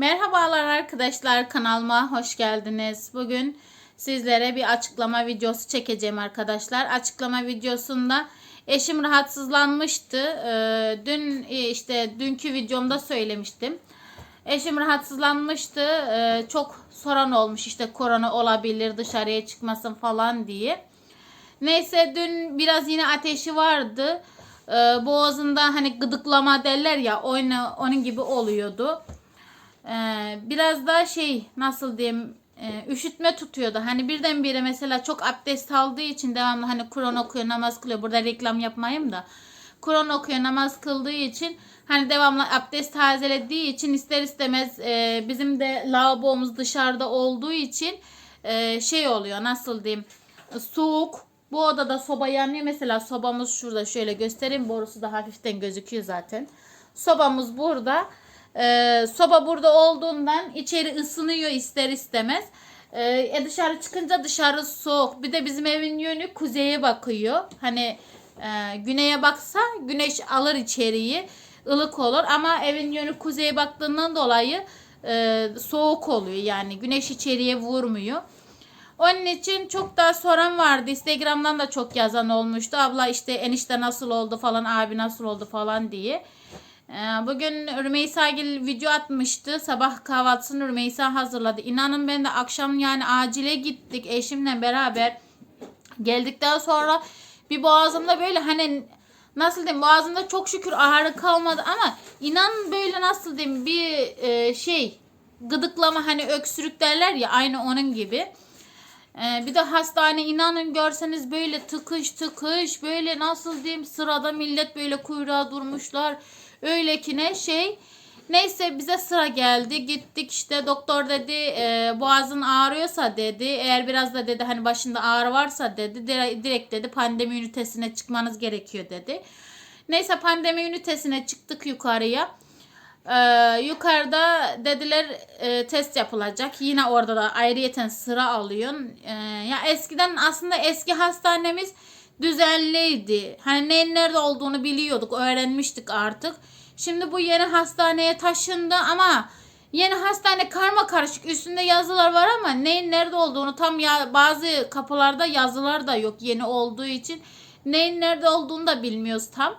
Merhabalar arkadaşlar kanalıma hoş geldiniz. Bugün sizlere bir açıklama videosu çekeceğim arkadaşlar. Açıklama videosunda eşim rahatsızlanmıştı. Ee, dün e, işte dünkü videomda söylemiştim. Eşim rahatsızlanmıştı. Ee, çok soran olmuş işte korona olabilir dışarıya çıkmasın falan diye. Neyse dün biraz yine ateşi vardı. Ee, boğazında hani gıdıklama derler ya onun gibi oluyordu. Ee, biraz daha şey nasıl diyeyim e, üşütme tutuyordu. Hani birdenbire mesela çok abdest aldığı için devamlı hani Kur'an okuyor namaz kılıyor. Burada reklam yapmayayım da. Kur'an okuyor namaz kıldığı için hani devamlı abdest tazelediği için ister istemez e, bizim de lavabomuz dışarıda olduğu için e, şey oluyor nasıl diyeyim soğuk bu odada soba yanıyor mesela sobamız şurada şöyle göstereyim borusu da hafiften gözüküyor zaten sobamız burada ee, soba burada olduğundan içeri ısınıyor ister istemez. Ee, e dışarı çıkınca dışarı soğuk. Bir de bizim evin yönü kuzeye bakıyor. Hani e, güneye baksa güneş alır içeriği. ılık olur ama evin yönü kuzeye baktığından dolayı e, soğuk oluyor. Yani güneş içeriye vurmuyor. Onun için çok daha soran vardı. Instagram'dan da çok yazan olmuştu. Abla işte enişte nasıl oldu falan, abi nasıl oldu falan diye. Ee, Bugün Rümeysa Gil video atmıştı. Sabah kahvaltısını Rümeysa hazırladı. İnanın ben de akşam yani acile gittik eşimle beraber. Geldikten sonra bir boğazımda böyle hani nasıl diyeyim boğazımda çok şükür ağrı kalmadı ama inan böyle nasıl diyeyim bir e, şey gıdıklama hani öksürük derler ya aynı onun gibi. Ee, bir de hastane inanın görseniz böyle tıkış tıkış böyle nasıl diyeyim sırada millet böyle kuyruğa durmuşlar. Öyle ki ne şey Neyse bize sıra geldi. Gittik işte doktor dedi e, boğazın ağrıyorsa dedi. Eğer biraz da dedi hani başında ağrı varsa dedi direkt dedi pandemi ünitesine çıkmanız gerekiyor dedi. Neyse pandemi ünitesine çıktık yukarıya. Ee, yukarıda dediler e, test yapılacak. Yine orada da ayrıyeten sıra alıyorsun. Ee, ya eskiden aslında eski hastanemiz düzenliydi. Hani neyin nerede olduğunu biliyorduk, öğrenmiştik artık. Şimdi bu yeni hastaneye taşındı ama yeni hastane karma karışık. Üstünde yazılar var ama neyin nerede olduğunu tam ya bazı kapılarda yazılar da yok yeni olduğu için. Neyin nerede olduğunu da bilmiyoruz tam.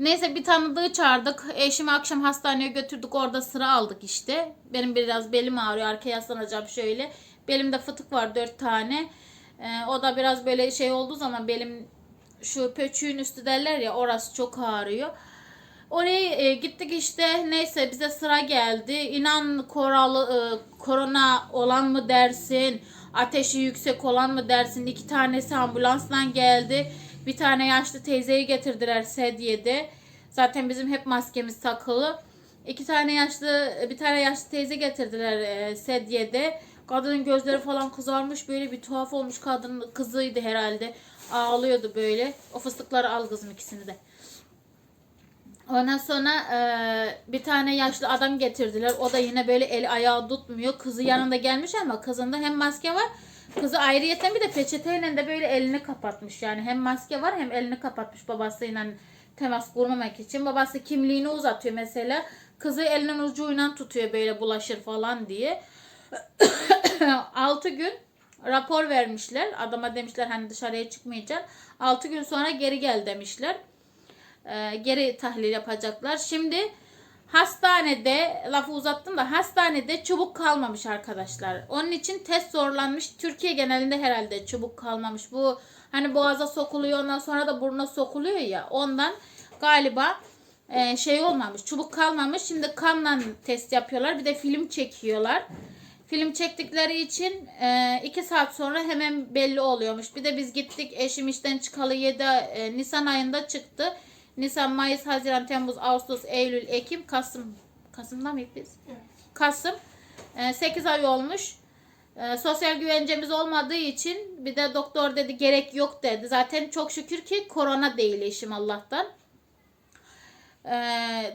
Neyse bir tanıdığı çağırdık. Eşimi akşam hastaneye götürdük. Orada sıra aldık işte. Benim biraz belim ağrıyor. Arkaya yaslanacağım şöyle. Belimde fıtık var dört tane. Ee, o da biraz böyle şey olduğu zaman belim şu pöçüğün üstü derler ya orası çok ağrıyor. Oraya e, gittik işte neyse bize sıra geldi. İnan koralı, e, korona olan mı dersin? Ateşi yüksek olan mı dersin? İki tanesi ambulansla geldi. Bir tane yaşlı teyzeyi getirdiler sedyede. Zaten bizim hep maskemiz takılı. İki tane yaşlı bir tane yaşlı teyze getirdiler e, sedyede. Kadının gözleri falan kızarmış böyle bir tuhaf olmuş kadın kızıydı herhalde. Ağlıyordu böyle. O fıstıkları al kızım ikisini de. Ondan sonra e, bir tane yaşlı adam getirdiler. O da yine böyle el ayağı tutmuyor. Kızı yanında gelmiş ama kızında hem maske var. Kızı ayrıyeten bir de peçeteyle de böyle elini kapatmış. Yani hem maske var hem elini kapatmış babasıyla temas kurmamak için. Babası kimliğini uzatıyor mesela. Kızı elinin ucuyla tutuyor böyle bulaşır falan diye. 6 gün rapor vermişler. Adama demişler hani dışarıya çıkmayacaksın. 6 gün sonra geri gel demişler. Ee, geri tahlil yapacaklar. Şimdi hastanede lafı uzattım da hastanede çubuk kalmamış arkadaşlar. Onun için test zorlanmış. Türkiye genelinde herhalde çubuk kalmamış. Bu hani boğaza sokuluyor ondan sonra da burnuna sokuluyor ya. Ondan galiba e, şey olmamış. Çubuk kalmamış. Şimdi kanla test yapıyorlar. Bir de film çekiyorlar. Film çektikleri için 2 e, saat sonra hemen belli oluyormuş. Bir de biz gittik eşim işten çıkalı 7 e, Nisan ayında çıktı. Nisan, Mayıs, Haziran, Temmuz, Ağustos, Eylül, Ekim, Kasım. Kasım'da mıyız biz? Evet. Kasım. 8 ay olmuş. E, sosyal güvencemiz olmadığı için bir de doktor dedi gerek yok dedi. Zaten çok şükür ki korona değil eşim Allah'tan. E,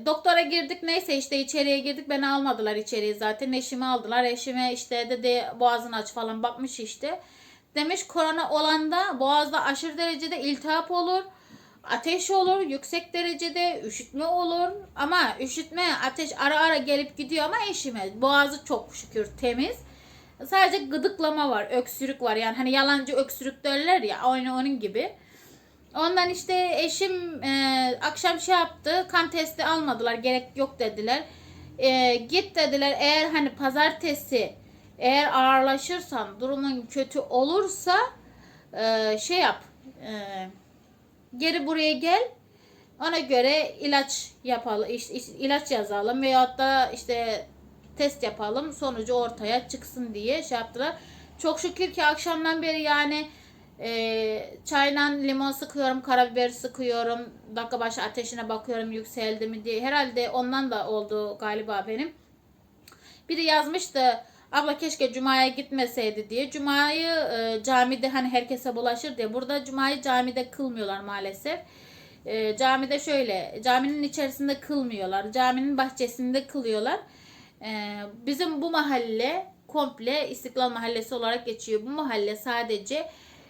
doktora girdik neyse işte içeriye girdik beni almadılar içeriye zaten eşimi aldılar eşime işte dedi boğazını aç falan bakmış işte demiş korona olanda boğazda aşırı derecede iltihap olur ateş olur yüksek derecede üşütme olur ama üşütme ateş ara ara gelip gidiyor ama eşime boğazı çok şükür temiz. Sadece gıdıklama var, öksürük var. Yani hani yalancı öksürük derler ya aynı onun gibi. Ondan işte eşim e, akşam şey yaptı. Kan testi almadılar. Gerek yok dediler. E, git dediler. Eğer hani pazartesi eğer ağırlaşırsan durumun kötü olursa e, şey yap. E, geri buraya gel. Ona göre ilaç yapalım, ilaç yazalım veyahut da işte test yapalım. Sonucu ortaya çıksın diye şey yaptılar. Çok şükür ki akşamdan beri yani e, çayla limon sıkıyorum, karabiber sıkıyorum. Dakika başı ateşine bakıyorum yükseldi mi diye. Herhalde ondan da oldu galiba benim. Biri yazmıştı abla keşke cumaya gitmeseydi diye. Cumayı e, camide hani herkese bulaşır diye. Burada cumayı camide kılmıyorlar maalesef. E, camide şöyle caminin içerisinde kılmıyorlar. Caminin bahçesinde kılıyorlar. E, bizim bu mahalle komple İstiklal Mahallesi olarak geçiyor. Bu mahalle sadece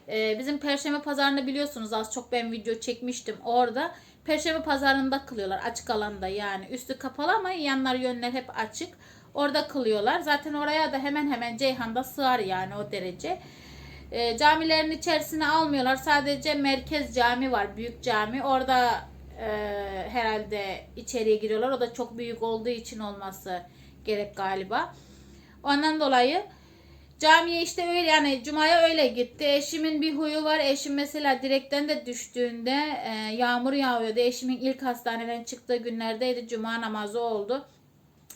e, bizim Perşembe Pazarını biliyorsunuz az çok ben video çekmiştim orada. Perşembe Pazarında kılıyorlar açık alanda yani. Üstü kapalı ama yanlar yönler hep açık. Orada kılıyorlar. Zaten oraya da hemen hemen Ceyhan'da sığar yani o derece. E, camilerin içerisine almıyorlar. Sadece merkez cami var. Büyük cami. Orada e, herhalde içeriye giriyorlar. O da çok büyük olduğu için olması gerek galiba. Ondan dolayı camiye işte öyle yani cumaya öyle gitti. Eşimin bir huyu var. Eşim mesela direkten de düştüğünde e, yağmur yağıyordu. Eşimin ilk hastaneden çıktığı günlerdeydi. Cuma namazı oldu.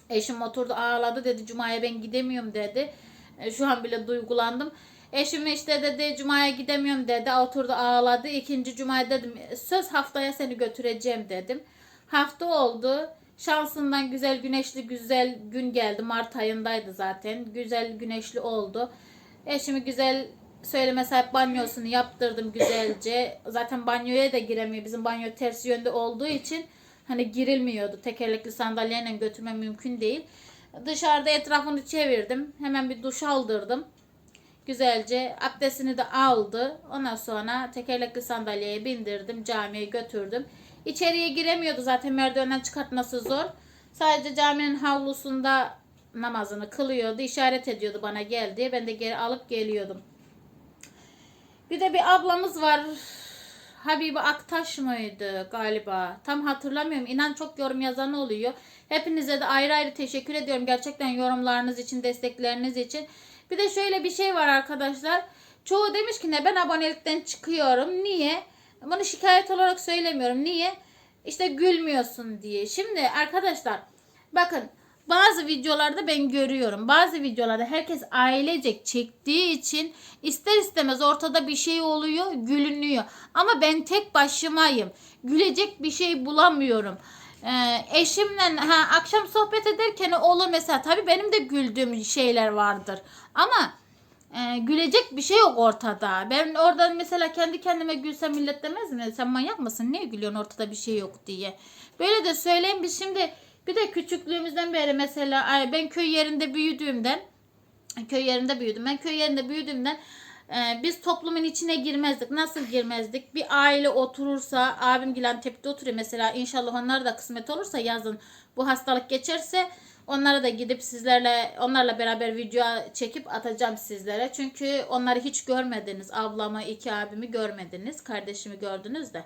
Eşim oturdu ağladı dedi Cuma'ya ben gidemiyorum dedi. E, Şu an bile duygulandım. Eşim işte dedi Cuma'ya gidemiyorum dedi. Oturdu ağladı. İkinci Cuma'ya dedim söz haftaya seni götüreceğim dedim. Hafta oldu. Şansından güzel güneşli güzel gün geldi. Mart ayındaydı zaten. Güzel güneşli oldu. Eşimi güzel söyleme sahip banyosunu yaptırdım güzelce. Zaten banyoya da giremiyor. Bizim banyo ters yönde olduğu için hani girilmiyordu. Tekerlekli sandalyeyle götürme mümkün değil. Dışarıda etrafını çevirdim. Hemen bir duş aldırdım. Güzelce abdestini de aldı. Ondan sonra tekerlekli sandalyeye bindirdim. Camiye götürdüm. İçeriye giremiyordu zaten merdivenden çıkartması zor. Sadece caminin havlusunda namazını kılıyordu. işaret ediyordu bana gel diye. Ben de geri alıp geliyordum. Bir de bir ablamız var. Habibe Aktaş mıydı galiba? Tam hatırlamıyorum. İnan çok yorum yazan oluyor. Hepinize de ayrı ayrı teşekkür ediyorum. Gerçekten yorumlarınız için, destekleriniz için. Bir de şöyle bir şey var arkadaşlar. Çoğu demiş ki ne ben abonelikten çıkıyorum. Niye? Bunu şikayet olarak söylemiyorum. Niye? İşte gülmüyorsun diye. Şimdi arkadaşlar bakın bazı videolarda ben görüyorum. Bazı videolarda herkes ailecek çektiği için ister istemez ortada bir şey oluyor, gülünüyor. Ama ben tek başımayım. Gülecek bir şey bulamıyorum. Ee, eşimle ha, akşam sohbet ederken olur mesela. Tabii benim de güldüğüm şeyler vardır. Ama e, gülecek bir şey yok ortada. Ben oradan mesela kendi kendime gülsem millet demez mi? Sen manyak mısın? Niye gülüyorsun ortada bir şey yok diye. Böyle de söyleyeyim biz şimdi bir de küçüklüğümüzden beri mesela ben köy yerinde büyüdüğümden köy yerinde büyüdüm. Ben köy yerinde büyüdüğümden e, biz toplumun içine girmezdik. Nasıl girmezdik? Bir aile oturursa abim Gilan tepede oturuyor mesela inşallah onlar da kısmet olursa yazın bu hastalık geçerse onlara da gidip sizlerle onlarla beraber video çekip atacağım sizlere. Çünkü onları hiç görmediniz. Ablamı, iki abimi görmediniz. Kardeşimi gördünüz de.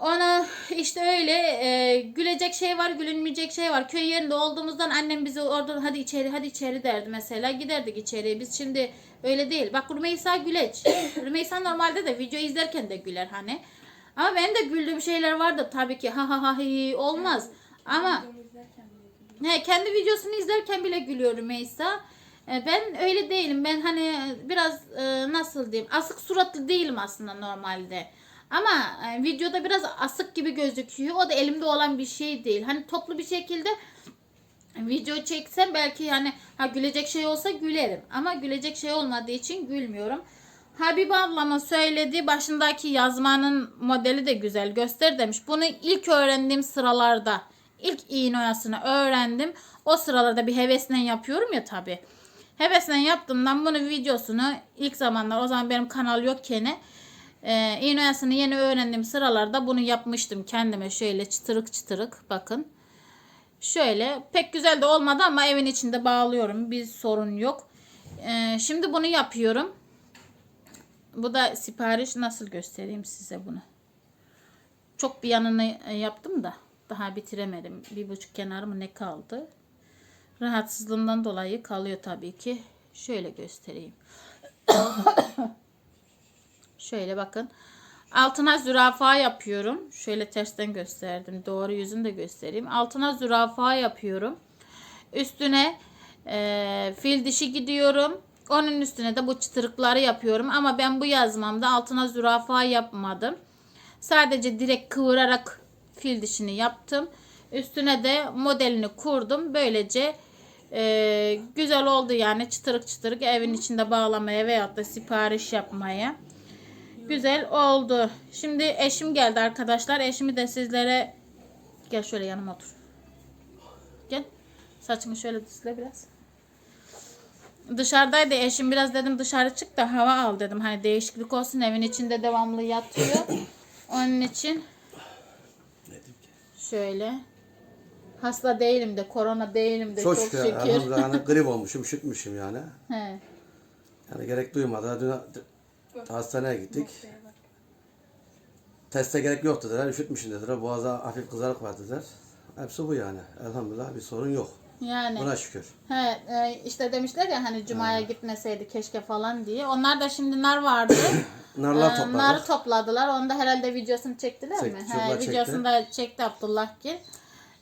Ona işte öyle e, gülecek şey var, gülünmeyecek şey var. Köy yerinde olduğumuzdan annem bizi orada hadi içeri, hadi içeri derdi mesela. Giderdik içeriye. Biz şimdi öyle değil. Bak Rümeysa güleç. Rümeysa normalde de video izlerken de güler hani. Ama benim de güldüğüm şeyler vardı tabii ki. Ha ha ha hi olmaz. Ama He, kendi videosunu izlerken bile gülüyor Rümeysa. E, Ben öyle değilim. Ben hani biraz e, nasıl diyeyim asık suratlı değilim aslında normalde. Ama e, videoda biraz asık gibi gözüküyor. O da elimde olan bir şey değil. Hani toplu bir şekilde video çeksem belki yani ha gülecek şey olsa gülerim. Ama gülecek şey olmadığı için gülmüyorum. Habibe ablama söylediği başındaki yazmanın modeli de güzel göster demiş. Bunu ilk öğrendiğim sıralarda ilk iğne oyasını öğrendim. O sıralarda bir hevesle yapıyorum ya tabi. Hevesle yaptığımdan bunu videosunu ilk zamanlar o zaman benim kanal yokken Ee, iğne oyasını yeni öğrendiğim sıralarda bunu yapmıştım kendime şöyle çıtırık çıtırık bakın. Şöyle pek güzel de olmadı ama evin içinde bağlıyorum. Bir sorun yok. Ee, şimdi bunu yapıyorum. Bu da sipariş nasıl göstereyim size bunu. Çok bir yanını e, yaptım da daha bitiremedim. Bir buçuk kenarı mı ne kaldı? Rahatsızlığımdan dolayı kalıyor tabii ki. Şöyle göstereyim. Şöyle bakın. Altına zürafa yapıyorum. Şöyle tersten gösterdim. Doğru yüzünü de göstereyim. Altına zürafa yapıyorum. Üstüne e, fil dişi gidiyorum. Onun üstüne de bu çıtırıkları yapıyorum. Ama ben bu yazmamda altına zürafa yapmadım. Sadece direkt kıvırarak fil dişini yaptım. Üstüne de modelini kurdum. Böylece e, güzel oldu yani çıtırık çıtırık evin içinde bağlamaya veyahut da sipariş yapmaya. Güzel oldu. Şimdi eşim geldi arkadaşlar. Eşimi de sizlere gel şöyle yanıma otur. Gel. Saçını şöyle düzle biraz. Dışarıdaydı eşim biraz dedim dışarı çık da hava al dedim. Hani değişiklik olsun evin içinde devamlı yatıyor. Onun için şöyle hasta değilim de korona değilim de Çok çok, şükür. şükür. Elhamdülillah yani grip olmuşum, üşütmüşüm yani. He. Yani gerek duymadı. Dün hastaneye gittik. Teste gerek yok dediler. Üşütmüşüm dediler. Boğaza hafif kızarık var dediler. Hepsi bu yani. Elhamdülillah bir sorun yok. Yani Buna şükür. He, e, işte demişler ya hani cumaya gitmeseydi keşke falan diye. Onlar da şimdi nar vardı. Narlar Ee, topladık. Narı topladılar. Onu da herhalde videosunu çektiler Çekti, mi? He, videosunu da çekti Abdullah ki.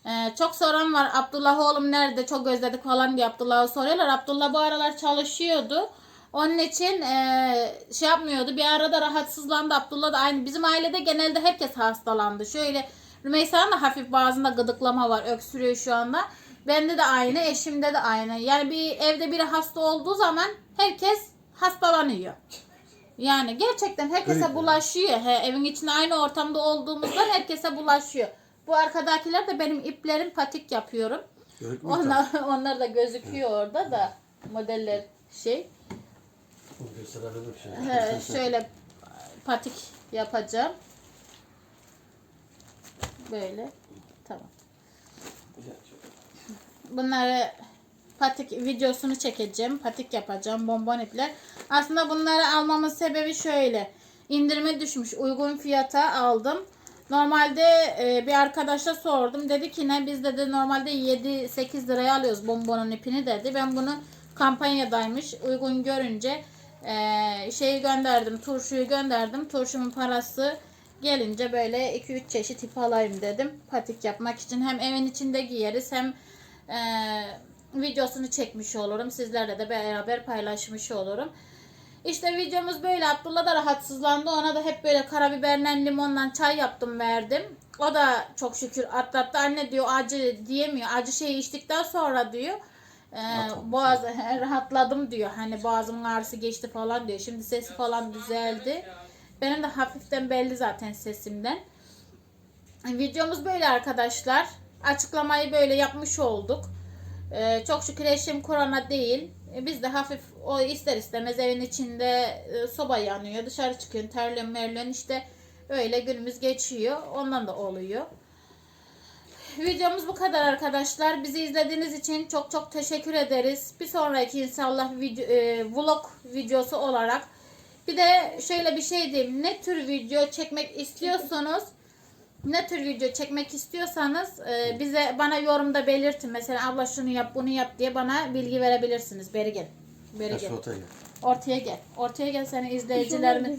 Ee, çok soran var. Abdullah oğlum nerede? Çok özledik falan diye Abdullah'ı soruyorlar. Abdullah bu aralar çalışıyordu. Onun için e, şey yapmıyordu. Bir arada rahatsızlandı. Abdullah da aynı. Bizim ailede genelde herkes hastalandı. Şöyle Rümeysa'nın da hafif boğazında gıdıklama var. Öksürüyor şu anda. Bende de aynı. Eşimde de aynı. Yani bir evde biri hasta olduğu zaman herkes hastalanıyor. Yani gerçekten herkese Grip. bulaşıyor. He, evin içinde aynı ortamda olduğumuzda herkese bulaşıyor. Bu arkadakiler de benim iplerim patik yapıyorum. Görük mü? Onlar, onlar da gözüküyor orada da modeller şey. Gösterebilirim şimdi. He, şöyle patik yapacağım. Böyle. Tamam. Bunları patik videosunu çekeceğim. Patik yapacağım. Bonbon ipler. Aslında bunları almamın sebebi şöyle. İndirime düşmüş. Uygun fiyata aldım. Normalde e, bir arkadaşa sordum. Dedi ki ne biz dedi normalde 7-8 liraya alıyoruz bonbonun ipini dedi. Ben bunu kampanyadaymış. Uygun görünce e, şeyi gönderdim. Turşuyu gönderdim. Turşumun parası gelince böyle 2-3 çeşit ip alayım dedim. Patik yapmak için. Hem evin içinde giyeriz hem e, videosunu çekmiş olurum. Sizlerle de beraber paylaşmış olurum. İşte videomuz böyle. Abdullah da rahatsızlandı. Ona da hep böyle karabiberle limonla çay yaptım verdim. O da çok şükür atlattı. Anne diyor acı diyemiyor. Acı şeyi içtikten sonra diyor. E, boğaz rahatladım diyor. Hani boğazımın ağrısı geçti falan diyor. Şimdi sesi falan düzeldi. Benim de hafiften belli zaten sesimden. Videomuz böyle arkadaşlar. Açıklamayı böyle yapmış olduk. Ee, çok şükür eşim korona değil. Ee, biz de hafif o ister istemez evin içinde e, soba yanıyor. Dışarı çıkıyorsun terliyorsun merliyorsun işte öyle günümüz geçiyor. Ondan da oluyor. Videomuz bu kadar arkadaşlar. Bizi izlediğiniz için çok çok teşekkür ederiz. Bir sonraki inşallah video, e, vlog videosu olarak bir de şöyle bir şey diyeyim. Ne tür video çekmek istiyorsanız ne tür video çekmek istiyorsanız e, bize bana yorumda belirtin. Mesela abla şunu yap bunu yap diye bana bilgi verebilirsiniz. Beri gel. Beri gel. ortaya gel. Ortaya gel. Ortaya gel seni izleyicilerimi.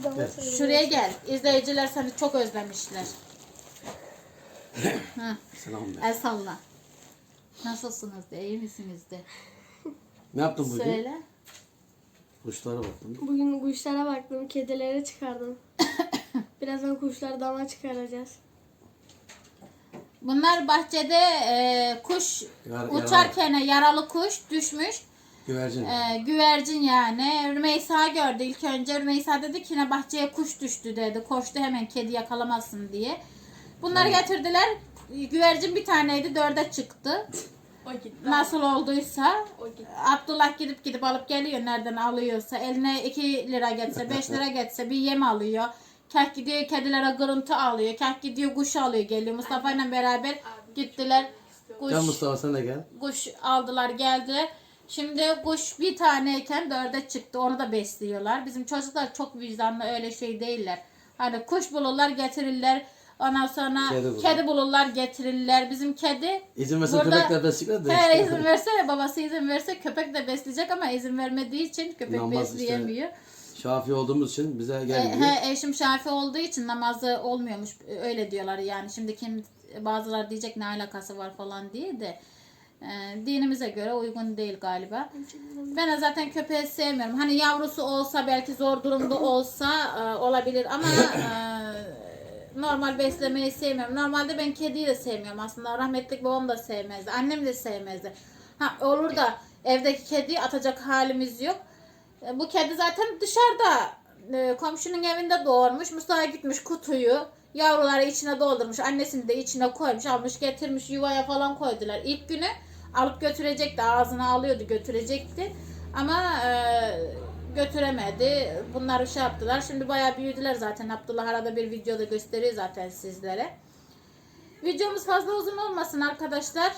Şuraya gel. İzleyiciler seni çok özlemişler. Selam be. El salla. Nasılsınız de? iyi misiniz de? Ne yaptın bugün? Söyle. Kuşlara baktım. Bugün kuşlara baktım, kedilere çıkardım. Birazdan kuşları dama çıkaracağız. Bunlar bahçede e, kuş Yar- uçarken yaralı kuş düşmüş. Güvercin. E, güvercin yani. Rümeysa gördü ilk önce. Rümeysa dedi ki ne bahçeye kuş düştü dedi. Koştu hemen kedi yakalamazsın diye. Bunları getirdiler. Güvercin bir taneydi dörde çıktı. O gitti. Nasıl olduysa. O gitti. Abdullah gidip gidip alıp geliyor nereden alıyorsa. Eline 2 lira geçse 5 lira geçse bir yem alıyor. Kah gidiyor kedilere kırıntı alıyor. Kah gidiyor kuş alıyor geliyor. Mustafa ile beraber gittiler. Kuş, Gel Mustafa sen de gel. kuş aldılar geldiler. Şimdi kuş bir taneyken dörde çıktı. Onu da besliyorlar. Bizim çocuklar çok vicdanlı öyle şey değiller. Hani kuş bulurlar getirirler. Ondan sonra Kedi kedi, bulur. bulurlar getirirler. Bizim kedi İzin versen Burada- köpekler beslikler de işte. izin verse babası izin verse köpek de besleyecek ama izin vermediği için köpek Namaz işte besleyemiyor. Şafi olduğumuz için bize E, gelmiyor. he, eşim şafi olduğu için namazı olmuyormuş. Öyle diyorlar yani. Şimdi kim bazıları diyecek ne alakası var falan diye de e, dinimize göre uygun değil galiba. Ben de zaten köpeği sevmiyorum. Hani yavrusu olsa belki zor durumda olsa e, olabilir ama e, normal beslemeyi sevmiyorum. Normalde ben kediyi de sevmiyorum aslında. Rahmetlik babam da sevmezdi. Annem de sevmezdi. Ha olur da evdeki kediyi atacak halimiz yok. E, Bu kedi zaten dışarıda e, komşunun evinde doğurmuş. Mustafa gitmiş kutuyu yavruları içine doldurmuş. Annesini de içine koymuş. Almış getirmiş yuvaya falan koydular. İlk günü alıp götürecekti. Ağzına alıyordu götürecekti. Ama e, götüremedi. Bunları şey yaptılar. Şimdi bayağı büyüdüler zaten. Abdullah arada bir videoda gösteriyor zaten sizlere. Videomuz fazla uzun olmasın arkadaşlar.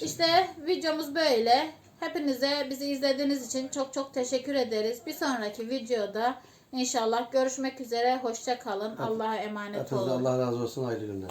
İşte videomuz böyle. Hepinize bizi izlediğiniz için çok çok teşekkür ederiz. Bir sonraki videoda inşallah görüşmek üzere. Hoşça kalın. Allah'a emanet Hepinize olun. Allah razı olsun. Hayırlı günler.